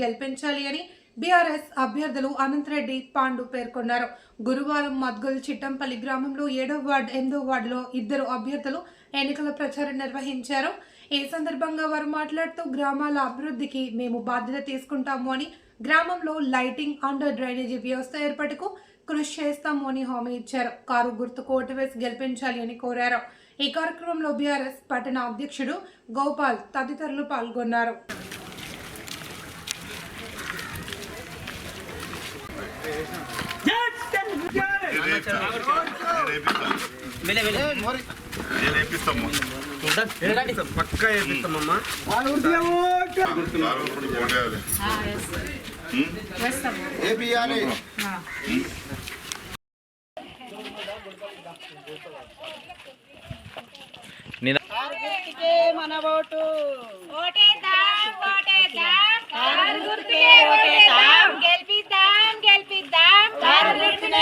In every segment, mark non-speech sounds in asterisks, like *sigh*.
గెలిపించాలి అని బీఆర్ఎస్ అభ్యర్థులు అనంతరెడ్డి పాండు పేర్కొన్నారు. గురువారం మద్గుల్ చిట్టంపల్లి గ్రామంలో ఏడో వార్డు ఎనిమిదో వార్డులో ఇద్దరు అభ్యర్థులు ఎన్నికల ప్రచారం నిర్వహించారు. ఈ సందర్భంగా వారు మాట్లాడుతూ గ్రామాల అభివృద్ధికి మేము బాధ్యత తీసుకుంటాము అని గ్రామంలో లైటింగ్ అండర్ డ్రైనేజీ వ్యవస్థ ఏర్పాటుకు కృషి చేస్తాము అని హామీ ఇచ్చారు. కారు గుర్తుకు ఓటు వేసి గెలిపించాలి అని కోరారు. ఈ కార్యక్రమంలో బీఆర్ఎస్ పట్టణ అధ్యక్షుడు గోపాల్ తదితరులు పాల్గొన్నారు నేను వేపిస్తాము పక్కా వేపిస్తామమ్మా మన ఓటు ఓటేద్దాం ఓటేద్దాం గుర్తుకే ఓటేద్దాం గెలిపిద్దాం గెలిపిద్దాం కారు గుర్తునే గెలిపిద్దాం కారు గుర్తుకే వేపిద్దాం కాదు వేస్తామని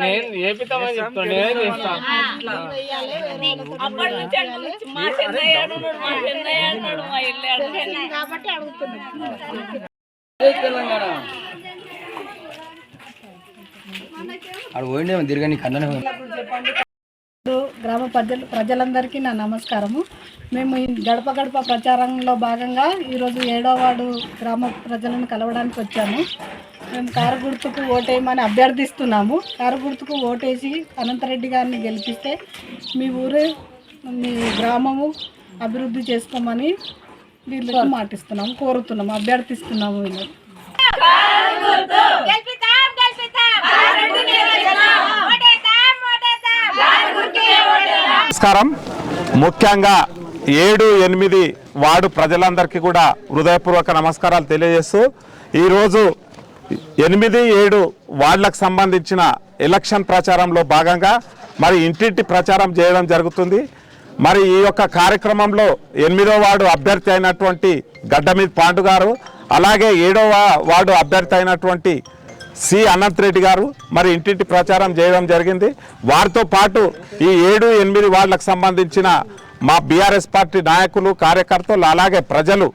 నేను వేపిస్తామని చెప్తాను నేనే చేస్తాను. అప్పటి నుంచి అంటున్నాడు, మా చెన్నయ్య అన్నాడు మా చెన్నయ్య అన్నాడు మా ఇల్లు అన్నాడు. కాబట్టి తెలంగాణ. ఆడు పోయిండే తిరగని కన్ననే గ్రామ ప్రజలు ప్రజలందరికీ నా నమస్కారము. మేము ఈ గడప గడప ప్రచారంలో భాగంగా ఈరోజు ఏడో గ్రామ ప్రజలను కలవడానికి వచ్చాము. మేము కారు గుర్తుకు ఓటేయమని అభ్యర్థిస్తున్నాము. కారు గుర్తుకు ఓటేసి అనంతరెడ్డి గారిని గెలిపిస్తే మీ ఊరు మీ గ్రామము అభివృద్ధి చేసుకోమని వీళ్ళకి మాటిస్తున్నాము కోరుతున్నాము అభ్యర్థిస్తున్నాము వీళ్ళు నమస్కారం. ముఖ్యంగా ఏడు ఎనిమిది వార్డు ప్రజలందరికీ కూడా హృదయపూర్వక నమస్కారాలు తెలియజేస్తూ ఈరోజు ఎనిమిది ఏడు వార్డులకు సంబంధించిన ఎలక్షన్ ప్రచారంలో భాగంగా మరి ఇంటింటి ప్రచారం చేయడం జరుగుతుంది. మరి ఈ యొక్క కార్యక్రమంలో ఎనిమిదో వార్డు అభ్యర్థి అయినటువంటి గడ్డమీద్ పాండు గారు అలాగే ఏడవ వార్డు అభ్యర్థి అయినటువంటి సి అనంత్ రెడ్డి గారు మరి ఇంటింటి ప్రచారం చేయడం జరిగింది. వారితో పాటు ఈ ఏడు ఎనిమిది వార్డులకు సంబంధించిన మా బీఆర్ఎస్ పార్టీ నాయకులు కార్యకర్తలు అలాగే ప్రజలు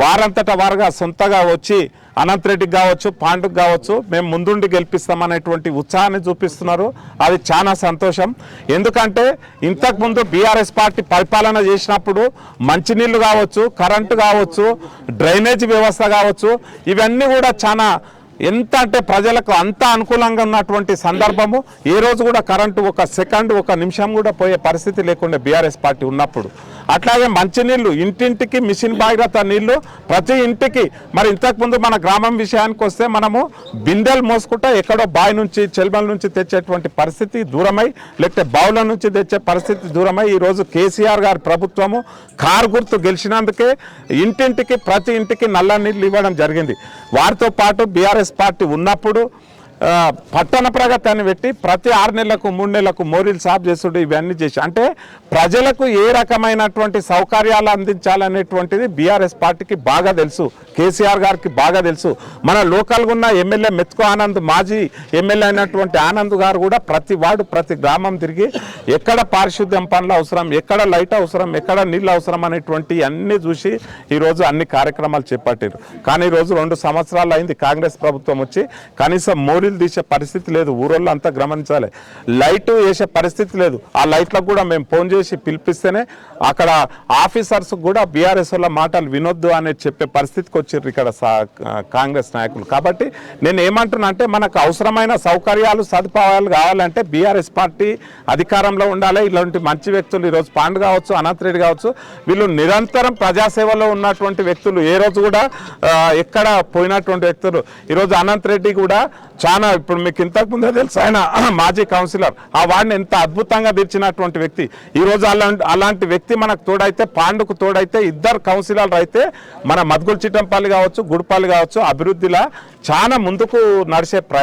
వారంతట వారుగా సొంతగా వచ్చి అనంత్ రెడ్డికి కావచ్చు పాండుకు కావచ్చు మేము ముందుండి గెలిపిస్తామనేటువంటి ఉత్సాహాన్ని చూపిస్తున్నారు. అది చాలా సంతోషం. ఎందుకంటే ఇంతకుముందు బీఆర్ఎస్ పార్టీ పరిపాలన చేసినప్పుడు మంచినీళ్ళు కావచ్చు కరెంటు కావచ్చు డ్రైనేజ్ వ్యవస్థ కావచ్చు ఇవన్నీ కూడా చాలా ఎంత అంటే ప్రజలకు అంత అనుకూలంగా ఉన్నటువంటి సందర్భము. ఏ రోజు కూడా కరెంటు ఒక సెకండ్ ఒక నిమిషం కూడా పోయే పరిస్థితి లేకుండా బీఆర్ఎస్ పార్టీ ఉన్నప్పుడు. అట్లాగే మంచినీళ్ళు ఇంటింటికి మిషన్ భాగీరథ నీళ్ళు ప్రతి ఇంటికి. మరి ఇంతకుముందు మన గ్రామం విషయానికి వస్తే మనము బిందెలు మోసుకుంటా ఎక్కడో బావి నుంచి చెల్మల నుంచి తెచ్చేటువంటి పరిస్థితి దూరమై లేకపోతే బావుల నుంచి తెచ్చే పరిస్థితి దూరమై ఈరోజు కేసీఆర్ గారి ప్రభుత్వము కారు గుర్తు గెలిచినందుకే ఇంటింటికి ప్రతి ఇంటికి నల్ల నీళ్ళు ఇవ్వడం జరిగింది. వారితో పాటు బీఆర్ఎస్ పార్టీ ఉన్నప్పుడు పట్టణ ప్రగతి అని పెట్టి ప్రతి ఆరు నెలలకు మూడు నెలలకు మోరీలు సాఫ్ చేస్తుంటే ఇవన్నీ చేసి అంటే ప్రజలకు ఏ రకమైనటువంటి సౌకర్యాలు అందించాలనేటువంటిది బీఆర్ఎస్ పార్టీకి బాగా తెలుసు కేసీఆర్ గారికి బాగా తెలుసు. మన లోకల్గా ఉన్న ఎమ్మెల్యే మెత్కో ఆనంద్ మాజీ ఎమ్మెల్యే అయినటువంటి ఆనంద్ గారు కూడా ప్రతి వార్డు ప్రతి గ్రామం తిరిగి ఎక్కడ పారిశుద్ధ్యం పనులు అవసరం ఎక్కడ లైట్ అవసరం ఎక్కడ నీళ్ళు అవసరం అనేటువంటి అన్ని చూసి ఈరోజు అన్ని కార్యక్రమాలు చేపట్టారు కానీ ఈరోజు రెండు సంవత్సరాలు అయింది కాంగ్రెస్ ప్రభుత్వం వచ్చి కనీసం మోరీలు తీసే పరిస్థితి లేదు. ఊరోళ్ళు అంతా గమనించాలి. లైట్ వేసే పరిస్థితి లేదు. ఆ లైట్లకు కూడా మేము ఫోన్ చేసి పిలిపిస్తేనే అక్కడ ఆఫీసర్స్ కూడా బీఆర్ఎస్ వాళ్ళ మాటలు వినొద్దు అనేది చెప్పే పరిస్థితికి వచ్చారు ఇక్కడ కాంగ్రెస్ నాయకులు. కాబట్టి నేను ఏమంటున్నా అంటే మనకు అవసరమైన సౌకర్యాలు సదుపాయాలు కావాలంటే బీఆర్ఎస్ పార్టీ అధికారంలో ఉండాలి. ఇలాంటి మంచి వ్యక్తులు ఈరోజు పాండు కావచ్చు అనంత్ రెడ్డి కావచ్చు వీళ్ళు నిరంతరం ప్రజాసేవలో ఉన్నటువంటి వ్యక్తులు. ఏ రోజు కూడా ఎక్కడ పోయినటువంటి వ్యక్తులు. ఈరోజు అనంత్ రెడ్డి కూడా చాలా ఇప్పుడు మీకు ఇంతకు ముందే తెలుసు ఆయన *clears throat* మాజీ కౌన్సిలర్. ఆ వాడిని ఎంత అద్భుతంగా తీర్చినటువంటి వ్యక్తి. ఈ రోజు అలాంటి అలాంటి వ్యక్తి మనకు తోడైతే పాండుకు తోడైతే ఇద్దరు కౌన్సిలర్లు అయితే మన మద్గుల్ చిట్టంపల్లి కావచ్చు గుడిపల్లి కావచ్చు అభివృద్ధిలా చాలా ముందుకు నడిచే ప్ర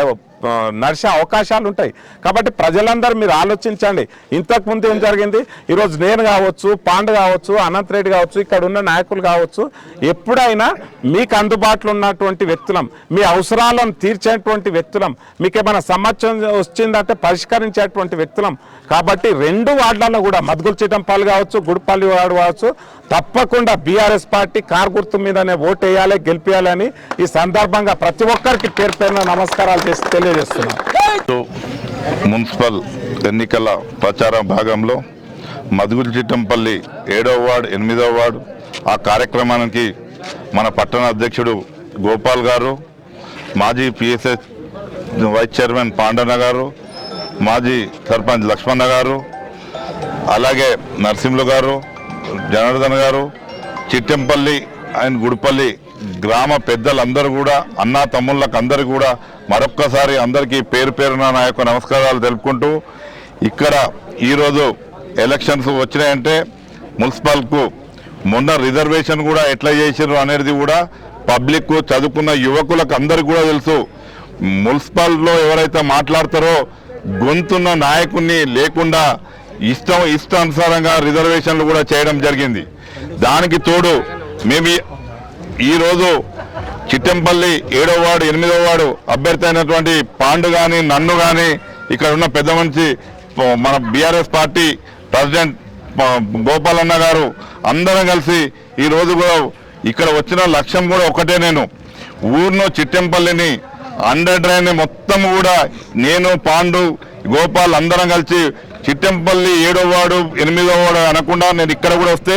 నడిచే అవకాశాలు ఉంటాయి. కాబట్టి ప్రజలందరూ మీరు ఆలోచించండి. ఇంతకుముందు ఏం జరిగింది? ఈరోజు నేను కావచ్చు పాండు కావచ్చు అనంత్ రెడ్డి కావచ్చు ఇక్కడ ఉన్న నాయకులు కావచ్చు ఎప్పుడైనా మీకు అందుబాటులో ఉన్నటువంటి వ్యక్తులం మీ అవసరాలను తీర్చేటువంటి వ్యక్తులం మీకు ఏమైనా సమస్య వచ్చిందంటే పరిష్కరించేటువంటి వ్యక్తులం. కాబట్టి రెండు వార్డులలో కూడా మద్గుల్ చిటంపల్లి కావచ్చు గుడిపల్లి వార్డు కావచ్చు తప్పకుండా బీఆర్ఎస్ పార్టీ కార్ గుర్తు మీదనే ఓటు వేయాలి గెలిపించాలని ఈ సందర్భంగా ప్రతి ఒక్కరికి పేరు పేరున నమస్కారాలు చేసి తెలియజేస్తున్నాను మున్సిపల్ ఎన్నికల ప్రచార భాగంలో మధుగురి చిట్టంపల్లి ఏడవ వార్డు ఎనిమిదవ వార్డు ఆ కార్యక్రమానికి మన పట్టణ అధ్యక్షుడు గోపాల్ గారు మాజీ పిఎస్ఎస్ వైస్ చైర్మన్ పాండన్న గారు మాజీ సర్పంచ్ లక్ష్మణ గారు అలాగే నరసింహులు గారు జనార్దన్ గారు చిట్టెంపల్లి అండ్ గుడిపల్లి గ్రామ పెద్దలందరూ కూడా అన్నా తమ్ముళ్ళకు అందరూ కూడా మరొక్కసారి అందరికీ పేరు పేరున నా యొక్క నమస్కారాలు తెలుపుకుంటూ ఇక్కడ ఈరోజు ఎలక్షన్స్ వచ్చినాయంటే మున్సిపల్కు మొన్న రిజర్వేషన్ కూడా ఎట్లా చేసారు అనేది కూడా పబ్లిక్ చదువుకున్న యువకులకు అందరికీ కూడా తెలుసు. మున్సిపల్లో ఎవరైతే మాట్లాడతారో గొంతున్న నాయకుడిని లేకుండా ఇష్టం ఇష్టానుసారంగా రిజర్వేషన్లు కూడా చేయడం జరిగింది. దానికి తోడు మేము ఈరోజు చిట్టెంపల్లి ఏడో వార్డు ఎనిమిదో వార్డు అభ్యర్థి అయినటువంటి పాండు కానీ నన్ను కానీ ఇక్కడ ఉన్న పెద్ద మంచి మన బీఆర్ఎస్ పార్టీ ప్రెసిడెంట్ గోపాలన్న గారు అందరం కలిసి ఈ రోజు కూడా ఇక్కడ వచ్చిన లక్ష్యం కూడా ఒకటే నేను. ఊర్లో చిట్టెంపల్లిని అండర్ డ్రైన్ మొత్తం కూడా నేను పాండు గోపాల్ అందరం కలిసి చిట్టెంపల్లి ఏడో వాడు ఎనిమిదో వాడు అనకుండా నేను ఇక్కడ కూడా వస్తే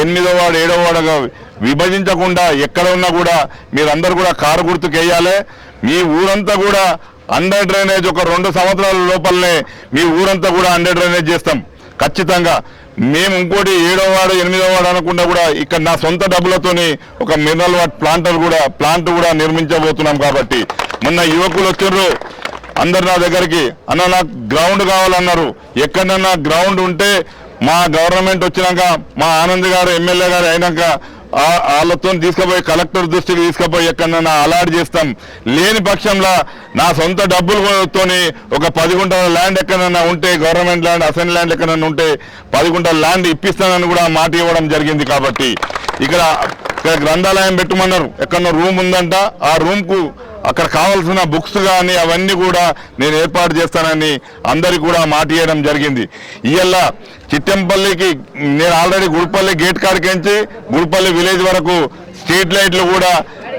ఎనిమిదో వాడు ఏడో వాడుగా విభజించకుండా ఎక్కడ ఉన్నా కూడా మీరందరూ కూడా కారు గుర్తుకేయాలి. మీ ఊరంతా కూడా అండర్ డ్రైనేజ్ ఒక రెండు సంవత్సరాల లోపలనే మీ ఊరంతా కూడా అండర్ డ్రైనేజ్ చేస్తాం. ఖచ్చితంగా. మేము ఇంకోటి ఏడో వాడు ఎనిమిదో వాడు అనకుండా కూడా ఇక్కడ నా సొంత డబ్బులతోని ఒక మినరల్ వాట్ ప్లాంటర్ కూడా ప్లాంట్ కూడా నిర్మించబోతున్నాం కాబట్టి. మొన్న యువకులు వచ్చారు. అందరు నా దగ్గరికి అన్న నాకు గ్రౌండ్ కావాలన్నారు. ఎక్కడన్నా గ్రౌండ్ ఉంటే మా గవర్నమెంట్ వచ్చినాక మా ఆనంద్ గారు ఎమ్మెల్యే గారు అయినాక వాళ్ళతో తీసుకుపోయి కలెక్టర్ దృష్టికి తీసుకుపోయి ఎక్కడన్నా అలాట్ చేస్తాం. లేని పక్షంలో నా సొంత డబ్బులతోని ఒక పది గుంటల ల్యాండ్ ఎక్కడన్నా ఉంటే గవర్నమెంట్ ల్యాండ్ అసెంబ్లీ ల్యాండ్ ఎక్కడన్నా ఉంటే పది గుంటల ల్యాండ్ ఇప్పిస్తానని కూడా మాట ఇవ్వడం జరిగింది కాబట్టి. ఇక్కడ ఇక్కడ గ్రంథాలయం పెట్టమన్నారు. ఎక్కడన్నా రూమ్ ఉందంట. ఆ రూమ్కు అక్కడ కావాల్సిన బుక్స్ కానీ అవన్నీ కూడా నేను ఏర్పాటు చేస్తానని అందరికి కూడా మాట ఇవ్వడం జరిగింది. ఇవాళ చిట్టంపల్లికి నేను ఆల్రెడీ గుడిపల్లి గేట్ కాడికించి గుడిపల్లి విలేజ్ వరకు స్ట్రీట్ లైట్లు కూడా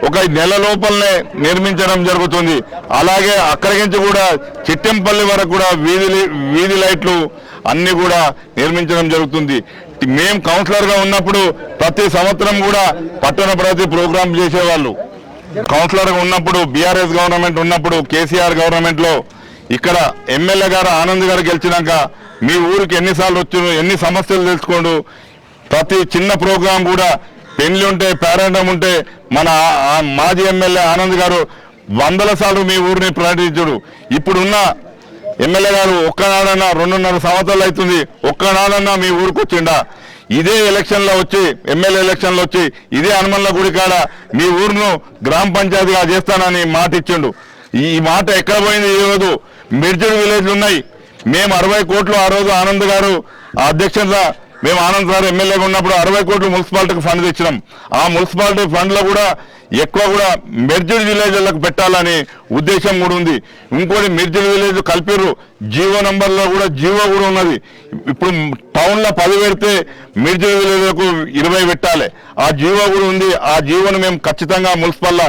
ఒక నెల లోపలనే నిర్మించడం జరుగుతుంది. అలాగే అక్కడి నుంచి కూడా చిట్టంపల్లి వరకు కూడా వీధి వీధి లైట్లు అన్ని కూడా నిర్మించడం జరుగుతుంది. మేము కౌన్సిలర్గా ఉన్నప్పుడు ప్రతి సంవత్సరం కూడా పట్టణ ప్రగతి ప్రోగ్రాం చేసేవాళ్ళు. కౌన్సిలర్ ఉన్నప్పుడు బీఆర్ఎస్ గవర్నమెంట్ ఉన్నప్పుడు కేసీఆర్ గవర్నమెంట్లో ఇక్కడ ఎమ్మెల్యే గారు ఆనంద్ గారు గెలిచినాక మీ ఊరికి ఎన్నిసార్లు వచ్చి ఎన్ని సమస్యలు తెలుసుకోండు? ప్రతి చిన్న ప్రోగ్రాం కూడా పెళ్ళి ఉంటే పేరెంటం ఉంటే మన మాజీ ఎమ్మెల్యే ఆనంద్ గారు వందల సార్లు మీ ఊరిని ప్రకటించడు. ఇప్పుడున్న ఎమ్మెల్యే గారు ఒక్కనాడన్నా రెండున్నర సంవత్సరాలు అవుతుంది ఒక్కనాడన్నా మీ ఊరికి వచ్చిండా? ఇదే ఎలక్షన్లో వచ్చి ఎమ్మెల్యే ఎలక్షన్లో వచ్చి ఇదే హనుమన్ల గుడి కాడ మీ ఊరును గ్రామ పంచాయతీగా చేస్తానని మాట ఇచ్చిండు. ఈ మాట ఎక్కడ పోయింది ఈ రోజు? మిర్జర్ విలేజ్లు ఉన్నాయి. మేము అరవై కోట్లు ఆ రోజు ఆనంద్ గారు ఆ అధ్యక్షత మేము ఆనంద్ సార్ ఎమ్మెల్యేగా ఉన్నప్పుడు అరవై కోట్లు మున్సిపాలిటీకి ఫండ్ తెచ్చినాం. ఆ మున్సిపాలిటీ ఫండ్లో కూడా ఎక్కువ కూడా మెర్జర్ విలేజ్లకు పెట్టాలని ఉద్దేశం కూడా ఉంది. ఇంకోటి మెర్జర్ విలేజ్ కలిపిర్రు. జీవో నంబర్లో కూడా జీవో కూడా ఉన్నది. ఇప్పుడు టౌన్లో పది పెడితే మిర్జర్ విలేజ్లకు ఇరవై పెట్టాలి. ఆ జీవో కూడా ఉంది. ఆ జీవోను మేము ఖచ్చితంగా మున్సిపల్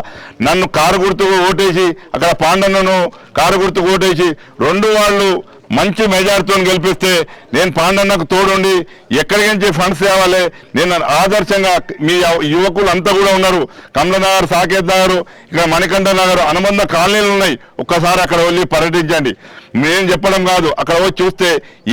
నన్ను కారు గుర్తుకు ఓటేసి అక్కడ పాండన్నను కారు గుర్తుకు ఓటేసి రెండు వాళ్ళు మంచి మెజార్టీతో గెలిపిస్తే నేను పాండన్నకు తోడుండి ఎక్కడి నుంచి ఫండ్స్ తేవాలి? నేను ఆదర్శంగా మీ యువకులు అంతా కూడా ఉన్నారు. కమలనగర్ సాకేత్ నగర్ ఇక్కడ మణికంఠ నగర్ అనుబంధ కాలనీలు ఉన్నాయి. ఒక్కసారి అక్కడ వెళ్ళి పర్యటించండి. మేం చెప్పడం కాదు. అక్కడ వచ్చి చూస్తే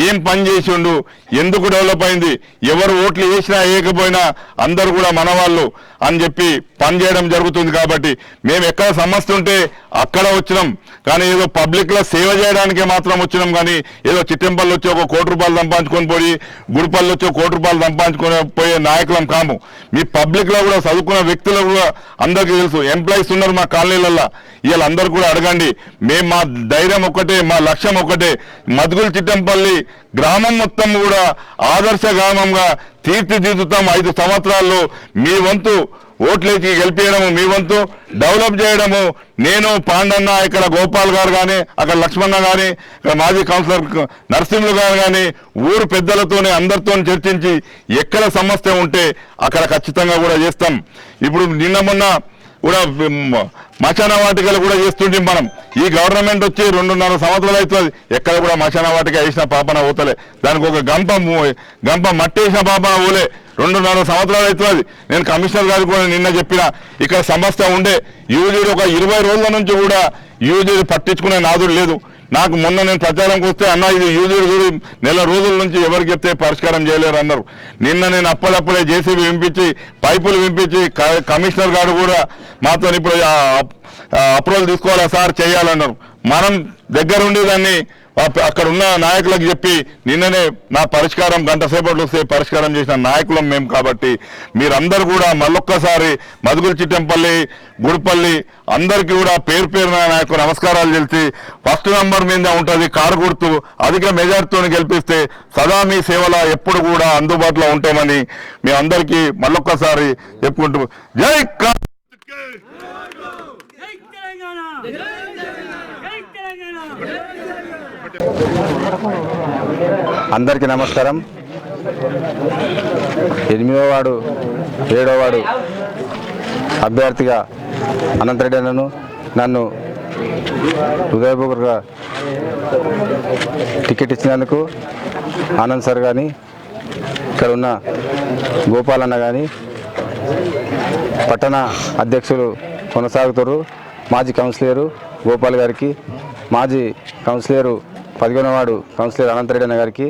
ఏం పని చేసిండు ఎందుకు డెవలప్ అయింది ఎవరు ఓట్లు వేసినా వేయకపోయినా అందరూ కూడా మన వాళ్ళు అని చెప్పి పని చేయడం జరుగుతుంది కాబట్టి మేము ఎక్కడ సమస్య ఉంటే అక్కడ వచ్చినాం. కానీ ఏదో పబ్లిక్లో సేవ చేయడానికే మాత్రం వచ్చినాం కానీ ఏదో చిట్టెంపల్లి వచ్చి ఒక కోటి రూపాయలు సంపాదించుకొని పోయి గుడిపల్లి వచ్చి ఒక కోటి రూపాయలు సంపాదించుకొని పోయే నాయకులం కాము. మీ పబ్లిక్లో కూడా చదువుకున్న వ్యక్తులు కూడా అందరికీ తెలుసు. ఎంప్లాయీస్ ఉన్నారు మా కాలనీలల్లో. వీళ్ళందరూ కూడా అడగండి. మేము మా ధైర్యం ఒక్కటే మా లక్ష్యం ఒక్కటే మదుగులు చిట్టంపల్లి గ్రామం మొత్తం కూడా ఆదర్శ గ్రామంగా తీర్చిదిద్దుతాం ఐదు సంవత్సరాల్లో. మీ వంతు ఓట్లేసి గెలిపించడము మీ వంతు. డెవలప్ చేయడము నేను పాండన్న ఇక్కడ గోపాల్ గారు కానీ అక్కడ లక్ష్మణ కానీ ఇక్కడ మాజీ కౌన్సిలర్ నరసింహులు గారు కానీ ఊరు పెద్దలతోనే అందరితో చర్చించి ఎక్కడ సమస్య ఉంటే అక్కడ ఖచ్చితంగా కూడా చేస్తాం. ఇప్పుడు నిన్న మొన్న కూడా మచాన వాటికలు కూడా చేస్తుంటే మనం ఈ గవర్నమెంట్ వచ్చి రెండున్నర సంవత్సరాలు అవుతుంది. ఎక్కడ కూడా మచాన వాటిక వేసిన పాపన పోతలే. దానికి ఒక గంప గంప మట్టి వేసిన పాపన పోలే. రెండున్నర సంవత్సరాలు అవుతుంది. నేను కమిషనర్ గారు కూడా నిన్న చెప్పిన ఇక్కడ సమస్య ఉండే యూజీ ఒక ఇరవై రోజుల నుంచి కూడా యూజీ పట్టించుకునే నాదుడు లేదు. నాకు మొన్న నేను ప్రచారంకి వస్తే అన్న ఇది యూజర్ గురి నెల రోజుల నుంచి ఎవరు చెప్తే పరిష్కారం చేయలేరు అన్నారు. నిన్న నేను అప్పుడప్పుడే జేసీబీ వింపించి పైపులు వింపించి కమిషనర్ గారు కూడా మాతో ఇప్పుడు అప్రూవల్ తీసుకోవాలా సార్ చేయాలన్నారు. మనం దగ్గరుండి దాన్ని అక్కడ ఉన్న నాయకులకు చెప్పి నిన్ననే నా పరిష్కారం గంట సేపట్లో వస్తే పరిష్కారం చేసిన నాయకులం మేము కాబట్టి మీరందరూ కూడా మళ్ళొక్కసారి మదుగుల చిట్టంపల్లి గుడిపల్లి అందరికీ కూడా పేరు పేరున నా యొక్క నమస్కారాలు తెలిసి ఫస్ట్ నంబర్ మీద ఉంటుంది కారు గుర్తు. అధిక మెజార్టీతో గెలిపిస్తే సదా మీ సేవల ఎప్పుడు కూడా అందుబాటులో ఉంటామని మీ అందరికీ మళ్ళొక్కసారి చెప్పుకుంటూ జై కా అందరికీ నమస్కారం. ఎనిమిదో వాడు ఏడో వాడు అభ్యర్థిగా అనంతరెడ్డి అన్నను నన్ను హృదయపూర్వక టికెట్ ఇచ్చినందుకు ఆనంద్ సార్ కానీ ఇక్కడ ఉన్న గోపాలన్న కానీ పట్టణ అధ్యక్షులు కొనసాగుతారు మాజీ కౌన్సిలరు గోపాల్ గారికి మాజీ కౌన్సిలరు పదిహేనవాడు కౌన్సిలర్ అనంతరెడ్డి అన్న గారికి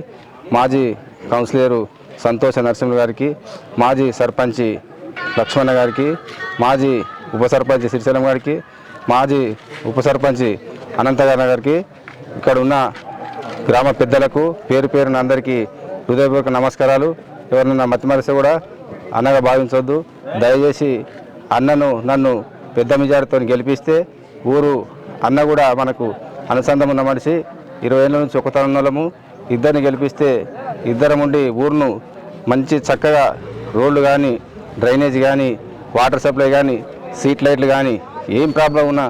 మాజీ కౌన్సిలరు సంతోష నరసింహ గారికి మాజీ సర్పంచి లక్ష్మణ గారికి మాజీ ఉప సర్పంచి శ్రీశైలం గారికి మాజీ ఉప సర్పంచి అనంతగారి గారికి ఇక్కడ ఉన్న గ్రామ పెద్దలకు పేరు పేరున అందరికీ హృదయపూర్వక నమస్కారాలు. ఎవరినన్నా మతిమరిస్తే కూడా అన్నగా భావించవద్దు దయచేసి అన్నను నన్ను పెద్ద మెజారిటీతో గెలిపిస్తే ఊరు అన్న కూడా మనకు అనుసంధానం ఉన్న మనిషి. ఇరవై ఏళ్ళ నుంచి ఒకతనము ఇద్దరిని గెలిపిస్తే ఇద్దరం ఉండి ఊరును మంచి చక్కగా రోడ్లు కానీ డ్రైనేజ్ కానీ వాటర్ సప్లై కానీ సీట్ లైట్లు కానీ ఏం ప్రాబ్లం ఉన్నా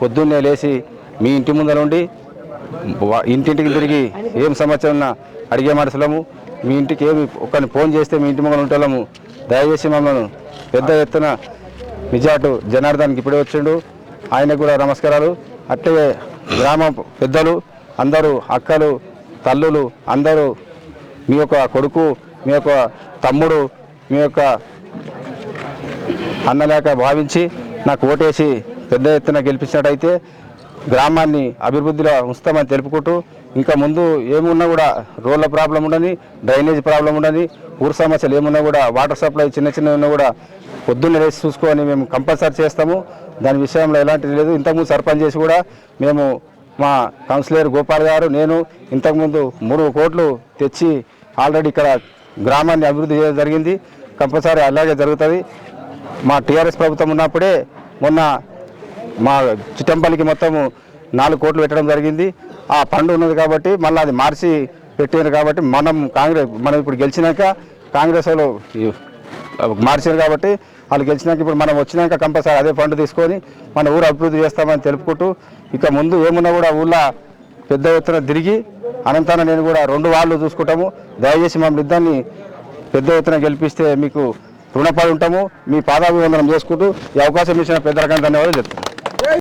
పొద్దున్నే లేచి మీ ఇంటి ముందర ఉండి ఇంటింటికి తిరిగి ఏం సమస్య ఉన్నా అడిగే మనుషులము మీ ఇంటికి ఏమి ఒకరిని ఫోన్ చేస్తే మీ ఇంటి ముందర ఉంటాము దయచేసి మమ్మల్ని పెద్ద ఎత్తున నిజాటు జనార్దన్కి ఇప్పుడే వచ్చిండు. ఆయనకు కూడా నమస్కారాలు. అట్లే గ్రామ పెద్దలు అందరూ అక్కలు తల్లులు అందరూ మీ యొక్క కొడుకు మీ యొక్క తమ్ముడు మీ యొక్క అన్నలేక భావించి నాకు ఓటేసి పెద్ద ఎత్తున గెలిపించినట్టయితే గ్రామాన్ని అభివృద్ధిలో ఉంచుతామని తెలుపుకుంటూ ఇంకా ముందు ఏమున్నా కూడా రోడ్ల ప్రాబ్లం ఉండని డ్రైనేజ్ ప్రాబ్లం ఉండని ఊరు సమస్యలు ఏమున్నా కూడా వాటర్ సప్లై చిన్న చిన్న ఉన్నా కూడా పొద్దున్న లేచి చూసుకొని మేము కంపల్సరీ చేస్తాము. దాని విషయంలో ఎలాంటిది లేదు. ఇంతకుముందు సర్పంచ్ చేసి కూడా మేము మా కౌన్సిలర్ గోపాల్ గారు నేను ఇంతకుముందు మూడు కోట్లు తెచ్చి ఆల్రెడీ ఇక్కడ గ్రామాన్ని అభివృద్ధి చేయడం జరిగింది. కంపల్సరీ అలాగే జరుగుతుంది. మా టీఆర్ఎస్ ప్రభుత్వం ఉన్నప్పుడే మొన్న మా చిట్టంపల్లికి మొత్తము నాలుగు కోట్లు పెట్టడం జరిగింది. ఆ ఫండ్ ఉన్నది కాబట్టి మళ్ళీ అది మార్చి పెట్టారు కాబట్టి మనం కాంగ్రెస్ మనం ఇప్పుడు గెలిచినాక కాంగ్రెస్ వాళ్ళు మార్చారు కాబట్టి వాళ్ళు గెలిచినాక ఇప్పుడు మనం వచ్చినాక కంపల్సరీ అదే ఫండ్ తీసుకొని మన ఊరు అభివృద్ధి చేస్తామని తెలుపుకుంటూ ఇక ముందు ఏమున్నా కూడా ఊళ్ళో పెద్ద ఎత్తున తిరిగి అనంతరం నేను కూడా రెండు వాళ్ళు చూసుకుంటాము. దయచేసి మమ్మల్ని ఇద్దరిని పెద్ద ఎత్తున గెలిపిస్తే మీకు రుణపడి ఉంటాము. మీ పాదాభివందనం చేసుకుంటూ ఈ అవకాశం ఇచ్చిన పెద్దలకన్నా ధన్యవాదాలు చెప్తాను